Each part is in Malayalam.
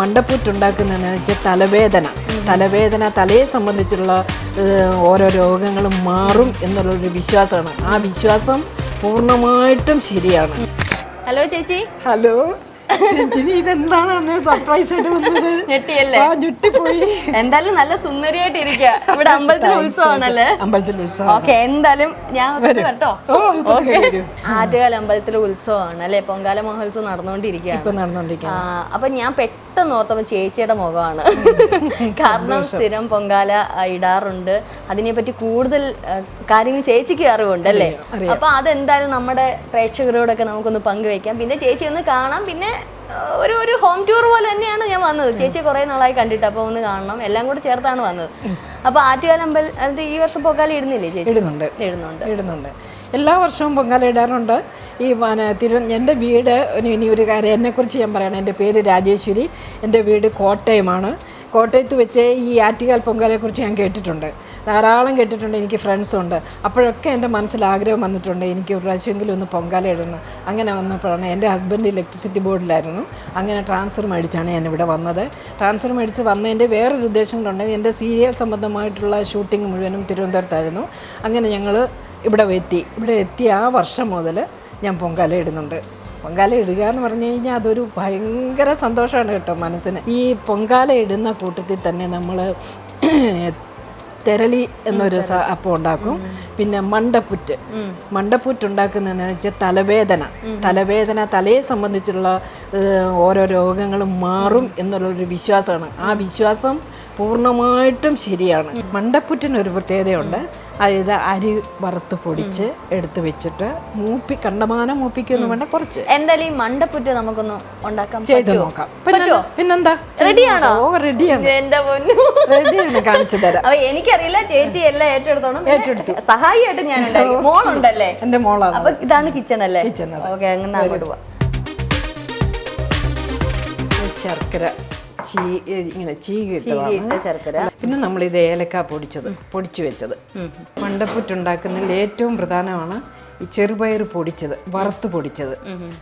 മണ്ടപ്പൂറ്റുണ്ടാക്കുന്നതെന്ന് വെച്ചാൽ തലവേദന. തലവേദന തലയെ സംബന്ധിച്ചുള്ള ഓരോ രോഗങ്ങളും മാറും എന്നുള്ളൊരു വിശ്വാസമാണ്. ആ വിശ്വാസം പൂർണമായിട്ടും ശരിയാണ്. ഹലോ ചേച്ചി. ഹലോ. രഞ്ജിനി ഇതെന്താണ് സർപ്രൈസ് ആയിട്ട് വന്നത്? ഞെട്ടിയല്ലേ? ഞെട്ടിപ്പോയി. എന്തായാലും നല്ല സുന്ദരിയായിട്ട് ഇരിക്കുക ഇവിടെ അമ്പലത്തിലെ ഉത്സവമാണല്ലേ? അമ്പലത്തിൽ ഉത്സവം ഓക്കെ എന്തായാലും ഞാൻ കേട്ടോ. ആറ്റുകാല അമ്പലത്തിലെ ഉത്സവമാണ് അല്ലേ പൊങ്കാല മഹോത്സവം നടന്നുകൊണ്ടിരിക്കുക അപ്പൊ ഞാൻ പെട്ടെന്ന് ഓർത്തപ്പോ ചേച്ചിയുടെ മുഖമാണ്. കാരണം സ്ഥിരം പൊങ്കാല ഇടാറുണ്ട്. അതിനെപ്പറ്റി കൂടുതൽ കാര്യങ്ങൾ ചേച്ചിക്ക് അറിവുണ്ട് അല്ലേ അപ്പൊ അതെന്തായാലും നമ്മുടെ പ്രേക്ഷകരോടൊക്കെ നമുക്കൊന്ന് പങ്കുവെക്കാം. പിന്നെ ചേച്ചി ഒന്ന് കാണാം. പിന്നെ ഒരു ഒരു ഹോം ടൂർ പോലെ തന്നെയാണ് ഞാൻ വന്നത്. ചേച്ചി കുറെ നാളായി കണ്ടിട്ട് അപ്പൊ ഒന്ന് കാണണം. എല്ലാം കൂടെ ചേർത്താണ് വന്നത്. അപ്പൊ ആറ്റുകാല അമ്പലത്തിൽ അത് ഈ വർഷം പൊങ്കാല ഇടുന്നില്ലേ ചേച്ചി? ഇടുന്നുണ്ട്. ഇടുന്നുണ്ട്. ഇടുന്നുണ്ട്. എല്ലാ വർഷവും പൊങ്കാല ഇടാറുണ്ട്. ഈ തിരു എന്റെ വീട് ഇനി ഇനി ഒരു കാര്യം എന്നെക്കുറിച്ച് ഞാൻ പറയണം. എന്റെ പേര് രാജേശ്വരി. എന്റെ വീട് കോട്ടയമാണ്. കോട്ടയത്ത് വെച്ച് ഈ ആറ്റുകാൽ പൊങ്കാലയെക്കുറിച്ച് ഞാൻ കേട്ടിട്ടുണ്ട്. ധാരാളം കേട്ടിട്ടുണ്ട് എനിക്ക് ഫ്രണ്ട്സുണ്ട് അപ്പോഴൊക്കെ എന്റെ മനസ്സിൽ ആഗ്രഹം വന്നിട്ടുണ്ട് എനിക്ക് ഒരു പ്രാവശ്യമെങ്കിലും ഒന്ന് പൊങ്കാല ഇടണം. അങ്ങനെ വന്നപ്പോഴാണ് എന്റെ ഹസ്ബൻഡ് ഇലക്ട്രിസിറ്റി ബോർഡിലായിരുന്നു അങ്ങനെ ട്രാൻസ്ഫർ മേടിച്ചാണ് ഞാൻ ഇവിടെ വന്നത്. ട്രാൻസ്ഫർ മേടിച്ച് വന്നതിന്റെ വേറൊരു ഉദ്ദേശം കൊണ്ടുണ്ടെങ്കിൽ എന്റെ സീരിയൽ സംബന്ധമായിട്ടുള്ള ഷൂട്ടിംഗ് മുഴുവനും തിരുവനന്തപുരത്തായിരുന്നു. അങ്ങനെ ഞങ്ങൾ ഇവിടെ എത്തി. ഇവിടെ എത്തി ആ വർഷം മുതൽ ഞാൻ പൊങ്കാല ഇടുന്നുണ്ട്. പൊങ്കാല ഇടുക എന്ന് പറഞ്ഞു കഴിഞ്ഞാൽ അതൊരു ഭയങ്കര സന്തോഷമാണ് കേട്ടോ മനസ്സിന്. ഈ പൊങ്കാല ഇടുന്ന കൂട്ടത്തിൽ തന്നെ നമ്മൾ തെരളി എന്നൊരു അപ്പം ഉണ്ടാക്കും. പിന്നെ മണ്ടപ്പുറ്റ്. മണ്ടപ്പുറ്റ് ഉണ്ടാക്കുന്നതെന്ന് വെച്ചാൽ തലവേദന. തലവേദന തലയെ സംബന്ധിച്ചുള്ള ഓരോ രോഗങ്ങളും മാറും എന്നുള്ളൊരു വിശ്വാസമാണ്. ആ വിശ്വാസം പൂർണമായിട്ടും ശരിയാണ്. മണ്ടപ്പുറ്റിന് ഒരു പ്രത്യേകതയുണ്ട്. അതായത് അരി വറുത്ത് പൊടിച്ച് എടുത്തു വെച്ചിട്ട് മൂപ്പി കണ്ടമാനം മൂപ്പിക്കൊന്നും വേണ്ട കുറച്ച്. എന്തായാലും ഈ മണ്ടപ്പുറ്റ് നമുക്കൊന്ന് ഉണ്ടാക്കാൻ ചെയ്ത്? നോക്കാം. പറ്റുമോ? പിന്നെന്താ? റെഡിയാണോ? റെഡിയാണ് എന്റെ പൊന്നു. റെഡിയാണ് കാണിച്ചു തരാം. അപ്പൊ എനിക്കറിയില്ല ചേച്ചി എല്ലാം ഏറ്റെടുത്തോണം. ഏറ്റെടുത്തു. സഹായിയായിട്ട് ഞാൻ മോളുണ്ടല്ലേ? എന്റെ മോളാണ്. അപ്പൊ ഇതാണ് കിച്ചൺ അല്ലേ? കിച്ചൺ. ഓക്കെ അങ്ങനെ അങ്ങോട്ട് പോവാം. ശർക്കര. ചീ ഇങ്ങനെ ചീകിട്ട് ശർക്കര. പിന്നെ നമ്മളിത് ഏലക്ക പൊടിച്ചത് പൊടിച്ചു വെച്ചത്. മണ്ടപ്പുറ്റുണ്ടാക്കുന്നതിൽ ഏറ്റവും പ്രധാനമാണ് ഈ ചെറുപയർ പൊടിച്ചത് വറുത്ത് പൊടിച്ചത്.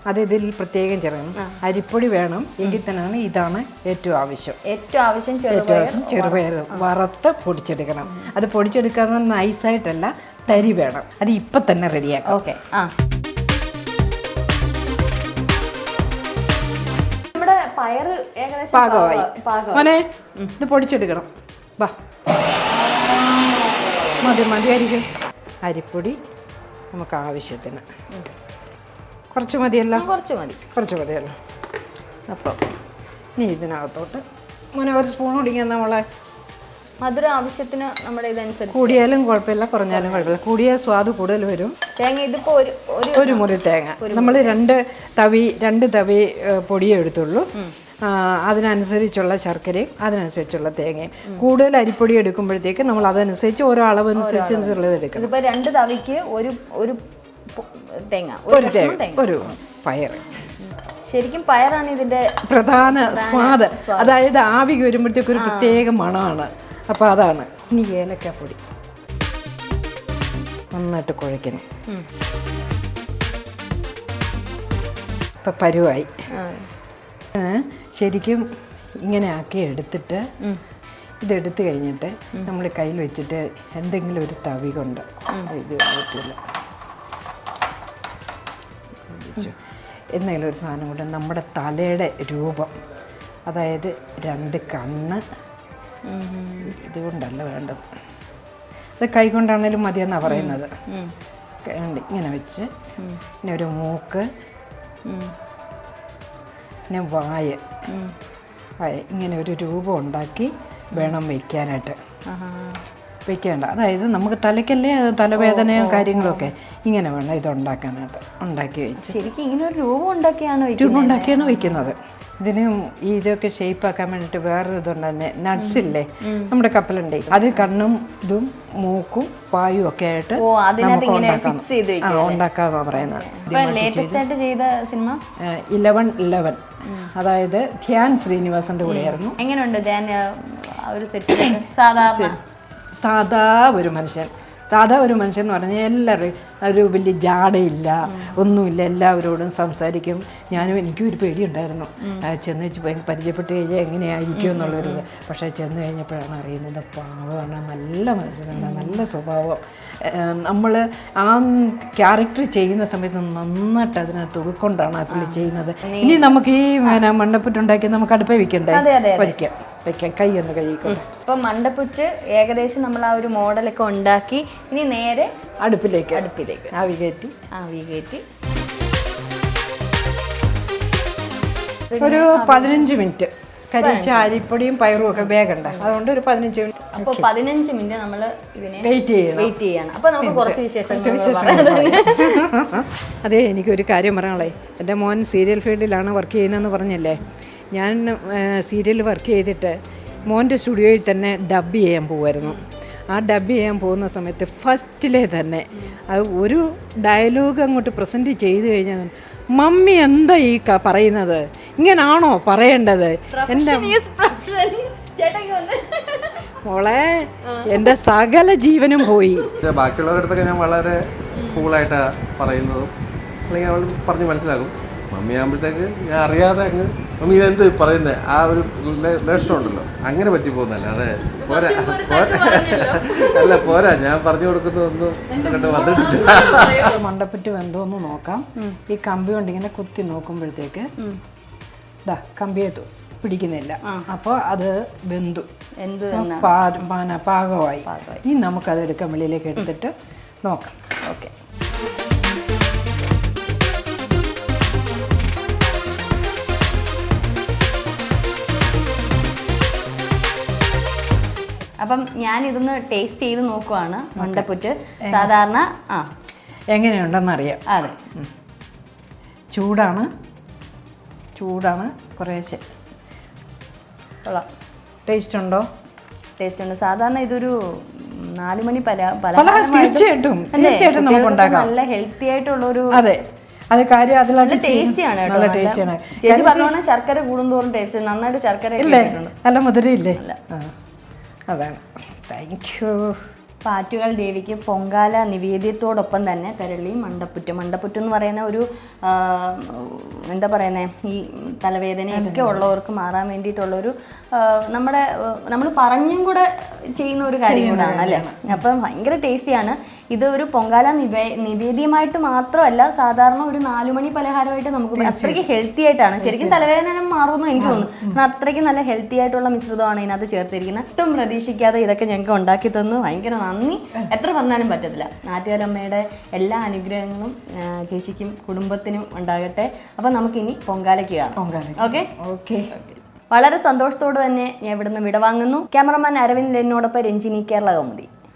അത് ഇതിൽ പ്രത്യേകം ചേർക്കണം. അരിപ്പൊടി വേണം. എങ്കിൽ തന്നെയാണ് ഇതാണ് ഏറ്റവും ആവശ്യം. ഏറ്റവും ആവശ്യം ഏറ്റവും ആവശ്യം ചെറുപയർ വറുത്ത് പൊടിച്ചെടുക്കണം. അത് പൊടിച്ചെടുക്കാൻ നൈസായിട്ടല്ല തരി വേണം. അത് ഇപ്പം തന്നെ റെഡിയാക്കാം. ഓക്കെ. ആ. പാകമായി പാക- പാകമായി. മോനെ ഇത് പൊടിച്ചെടുക്കണം. വാ. മതി മതി അരിക്കും അരിപ്പൊടി നമുക്ക് ആവശ്യത്തിന്. കുറച്ച് മതിയല്ലോ? കുറച്ച് മതി. കുറച്ച് മതിയല്ലോ. അപ്പം ഇനി ഇതിനകത്തോട്ട് മോനെ ഒരു സ്പൂൺ കുടിക്കാൻ നമ്മളെ മധുരം ആവശ്യത്തിന് നമ്മുടെ ഇതനുസരിച്ച് കൂടിയാലും കുഴപ്പമില്ല കുറഞ്ഞാലും കുഴപ്പമില്ല. കൂടിയ സ്വാദ് കൂടുതൽ വരും. തേങ്ങ ഇതിപ്പോ ഒരു ഒരു മുറി തേങ്ങ. നമ്മൾ രണ്ട് തവി രണ്ട് തവി പൊടിയേ എടുത്തുള്ളൂ. അതിനനുസരിച്ചുള്ള ശർക്കരയും അതിനനുസരിച്ചുള്ള തേങ്ങയും. കൂടുതൽ അരിപ്പൊടി എടുക്കുമ്പോഴത്തേക്ക് നമ്മൾ അതനുസരിച്ച് ഓരോ അളവനുസരിച്ചുള്ളത് എടുക്കണം. ഇതിപ്പോ രണ്ട് തവിക്ക് ഒരു ഒരു തേങ്ങ. ഒരു തേങ്ങ ഒരു പയർ ശരിക്കും പയറാണ് ഇതിന്റെ പ്രധാന സ്വാദ്. അതായത് ആവി വരുമ്പോഴത്തേക്ക് ഒരു പ്രത്യേക മണമാണ്. അപ്പോൾ അതാണ്. ഇനി ഏലക്കാപ്പൊടി നന്നായിട്ട് കുഴയ്ക്കണം. ഇപ്പം പരുവായി. ശരിക്കും ഇങ്ങനെ ആക്കി എടുത്തിട്ട് ഇതെടുത്തു കഴിഞ്ഞിട്ട് നമ്മൾ കയ്യിൽ വെച്ചിട്ട് എന്തെങ്കിലും ഒരു തവി കൊണ്ട് ഇത് പറ്റില്ല എന്തെങ്കിലും ഒരു സാധനം കൊണ്ട് നമ്മുടെ തലയുടെ രൂപം അതായത് രണ്ട് കണ്ണ് ഇതുകൊണ്ടല്ല വേണ്ടത്. അത് കൈകൊണ്ടാണേലും മതിയെന്നാണ് പറയുന്നത്. ഇങ്ങനെ വെച്ച് പിന്നെ ഒരു മൂക്ക്. പിന്നെ വായ. ഇങ്ങനെ ഒരു രൂപം ഉണ്ടാക്കി വേണം വയ്ക്കാനായിട്ട്. വെക്കേണ്ട. അതായത് നമുക്ക് തലയ്ക്കല്ലേ തലവേദനയും കാര്യങ്ങളൊക്കെ ഇങ്ങനെ വേണം ഇത് ഉണ്ടാക്കാനായിട്ട് ഉണ്ടാക്കി വെച്ച്. ശരിക്കും ഇങ്ങനെ ഒരു രൂപം ഉണ്ടാക്കിയാണ് രൂപം ഉണ്ടാക്കിയാണ് വെക്കുന്നത്. ഇതിന് ഈ ഇതൊക്കെ ഷേപ്പ് ആക്കാൻ വേണ്ടിയിട്ട് വേറൊരു ഇതുണ്ട്. നട്ട്സ് ഇല്ലേ? നമ്മുടെ കപ്പലുണ്ടേ. അത് കണ്ണും ഇതും മൂക്കും വായും ഒക്കെ ആയിട്ട് നമുക്ക് ഇങ്ങനെ ഉണ്ടാക്കാം. ഫിക്സ് ചെയ്ത് ആ ഉണ്ടാക്കാന്നാണ് പറയുന്നത്. സിനിമ? ഇലവൻ ഇലവൻ അതായത് ധ്യാൻ ശ്രീനിവാസന്റെ കൂടെയായിരുന്നു. എങ്ങനെയുണ്ട് ധ്യാൻ? ഒരു സെറ്റ് സാധാരണ? സാധാ ഒരു മനുഷ്യൻ. സാധാ ഒരു മനുഷ്യൻ എന്ന് പറഞ്ഞാൽ എല്ലാവരും ഒരു വലിയ ജാടയില്ല ഒന്നുമില്ല എല്ലാവരോടും സംസാരിക്കും. ഞാനും എനിക്കും ഒരു പേടിയുണ്ടായിരുന്നു. ഉണ്ടായിരുന്നു ചെന്ന് വെച്ച് പരിചയപ്പെട്ട് കഴിഞ്ഞാൽ എങ്ങനെയായിരിക്കും എന്നുള്ളൊരു. പക്ഷേ ചെന്ന് കഴിഞ്ഞപ്പോഴാണ് അറിയുന്നത് പാവമാണ് നല്ല മനുഷ്യനാണ് നല്ല സ്വഭാവം. നമ്മൾ ആ ക്യാരക്ടർ ചെയ്യുന്ന സമയത്ത് നന്നായിട്ട് അതിനകത്ത് ഉൾക്കൊണ്ടാണ് ആ പുള്ളി ചെയ്യുന്നത്. ഇനി നമുക്ക് ഈ മണ്ണപ്പുറ്റുണ്ടാക്കി നമുക്ക് അടുപ്പേ വയ്ക്കണ്ടേ വയ്ക്കാം വെക്കാം കൈ ഒന്ന് കഴുകിക്കോട്ടെ അപ്പൊ മണ്ടപ്പുറ്റ് ഏകദേശം നമ്മൾ ആ ഒരു മോഡലൊക്കെ ഉണ്ടാക്കി. ഇനി നേരെ അടുപ്പിലേക്ക്. അടുപ്പിലേക്ക്. ആവി കയറ്റി. ആവി കയറ്റി. ഒരു പതിനഞ്ച് മിനിറ്റ്. കരിച്ച അരിപ്പൊടിയും പയറും ഒക്കെ വേഗണ്ട. അതുകൊണ്ട് ഒരു പതിനഞ്ച് മിനിറ്റ് അപ്പൊ പതിനഞ്ച് മിനിറ്റ് നമ്മൾ ഇതിനെ വെയിറ്റ് ചെയ്യണം. വെയിറ്റ് ചെയ്യണം. അപ്പൊ നമുക്ക് കുറച്ച് വിശേഷം വിശേഷം. അതെ എനിക്കൊരു കാര്യം പറയാനുള്ളേ. എന്റെ മോൻ സീരിയൽ ഫീൽഡിലാണ് വർക്ക് ചെയ്യുന്നതെന്ന് പറഞ്ഞല്ലേ? ഞാൻ സീരിയൽ വർക്ക് ചെയ്തിട്ട് മോന്റെ സ്റ്റുഡിയോയിൽ തന്നെ ഡബ് ചെയ്യാൻ പോകുമായിരുന്നു ആ ഡബ് ചെയ്യാൻ പോകുന്ന സമയത്ത് ഫസ്റ്റിലെ തന്നെ അത് ഒരു ഡയലോഗ് അങ്ങോട്ട് പ്രസന്റ് ചെയ്ത് കഴിഞ്ഞാൽ മമ്മി എന്താ ഈ ക- പറയുന്നത്? ഇങ്ങനാണോ പറയേണ്ടത്? എന്റെ മോളെ എന്റെ സകല ജീവനും പോയി. ബാക്കിയുള്ളവരുടെ അടുത്തൊക്കെ ഞാൻ വളരെ കൂളായിട്ടാണ് പറയുന്നതും അല്ലെങ്കിൽ അവൾ പറഞ്ഞ് മനസ്സിലാക്കും. മമ്മി ആകുമ്പോഴത്തേക്ക് ഞാൻ അറിയാതെ അങ്ങ് മമ്മി ഇതെന്ത് പറയുന്നത് ആ ഒരു ലേഷമുണ്ടല്ലോ അങ്ങനെ പറ്റി പോകുന്നല്ല അതെ. പോരാ. പോരാ. അല്ല പോരാ. ഞാൻ പറഞ്ഞു കൊടുക്കുന്നതൊന്നും അങ്ങോട്ട് വന്നിട്ടില്ല. മണ്ടപ്പറ്റി വെന്തോന്ന് നോക്കാം. ഈ കമ്പി കൊണ്ട് ഇങ്ങനെ കുത്തി നോക്കുമ്പോഴത്തേക്ക് ഇതാ കമ്പിയെ പിടിക്കുന്നില്ല. അപ്പോൾ അത് വെന്തു. എന്ത് പാ- പാന- പാകമായി. ഇനി നമുക്കത് എടുക്കാൻ വെളിയിലേക്ക് എടുത്തിട്ട് നോക്കാം. ഓക്കെ. അപ്പം ഞാൻ ഇതൊന്ന് ടേസ്റ്റ് ചെയ്ത് നോക്കുവാണ് മണ്ടപ്പുറ്റ്. സാധാരണ ആ. എങ്ങനെയുണ്ടെന്നറിയാം. അതെ. ചൂടാണ്. ചൂടാണ് കുറേശ്ശെ. കൊള്ളാം. ടേസ്റ്റ് ഉണ്ടോ? ടേസ്റ്റ് ഉണ്ട്. സാധാരണ ഇതൊരു നാല് മണി പല പല തീർച്ചയായിട്ടും. തീർച്ചയായിട്ടും നമുക്ക് ഉണ്ടാക്കാം. നല്ല ഹെൽത്തി ആയിട്ടുള്ള ഒരു അതെ. അത് കാര്യം അതിൽ നല്ല ടേസ്റ്റിയാണ് നല്ല നല്ല- ടേസ്റ്റിയാണ് ചേച്ചി ശർക്കര കൂടുന്തോറും ടേസ്റ്റ് നന്നായിട്ട് ശർക്കര ഇല്ലേ? നല്ല മധുരയില്ലേ ആ. അതാണ് താങ്ക് യു പാറ്റുകൾ ദേവിക്ക് പൊങ്കാല നിവേദ്യത്തോടൊപ്പം തന്നെ തരളി മണ്ടപ്പുറ്റ്. മണ്ടപ്പുറ്റ് എന്ന് പറയുന്ന ഒരു എന്താ പറയുന്നത് ഈ തലവേദനയൊക്കെ ഉള്ളവർക്ക് മാറാൻ വേണ്ടിയിട്ടുള്ളൊരു നമ്മുടെ നമ്മൾ പറഞ്ഞും കൂടെ ചെയ്യുന്ന ഒരു കാര്യം കൂടാണ് അല്ലേ? അപ്പം ഭയങ്കര ടേസ്റ്റിയാണ്. ഇത് ഒരു പൊങ്കാല നിവേ നിവേദ്യമായിട്ട് മാത്രമല്ല സാധാരണ ഒരു നാലുമണി പലഹാരമായിട്ട് നമുക്ക് അത്രയ്ക്ക് ഹെൽത്തി ആയിട്ടാണ്. ശരിക്കും തലവേദന മാറുമെന്ന് എനിക്ക് തോന്നുന്നു. അത്രയ്ക്ക് നല്ല ഹെൽത്തി ആയിട്ടുള്ള മിശ്രിതമാണ് ഇതിനകത്ത് ചേർത്തിരിക്കുന്നത്. ഒട്ടും പ്രതീക്ഷിക്കാതെ ഇതൊക്കെ ഞങ്ങൾക്ക് ഉണ്ടാക്കി തന്നു. ഭയങ്കര നന്ദി. എത്ര പറഞ്ഞാലും പറ്റത്തില്ല. നാട്ടുകാരമ്മയുടെ എല്ലാ അനുഗ്രഹങ്ങളും ചേച്ചിക്കും കുടുംബത്തിനും ഉണ്ടാകട്ടെ. അപ്പം നമുക്കിനി പൊങ്കാലയ്ക്ക് കാണാം. ഓക്കെ? ഓക്കെ. വളരെ സന്തോഷത്തോട് തന്നെ ഞാൻ ഇവിടുന്ന് വിടവാങ്ങുന്നു. ക്യാമറമാൻ അരവിന്ദ് എന്നോടൊപ്പം രഞ്ജിനി കേരള കൗമുദി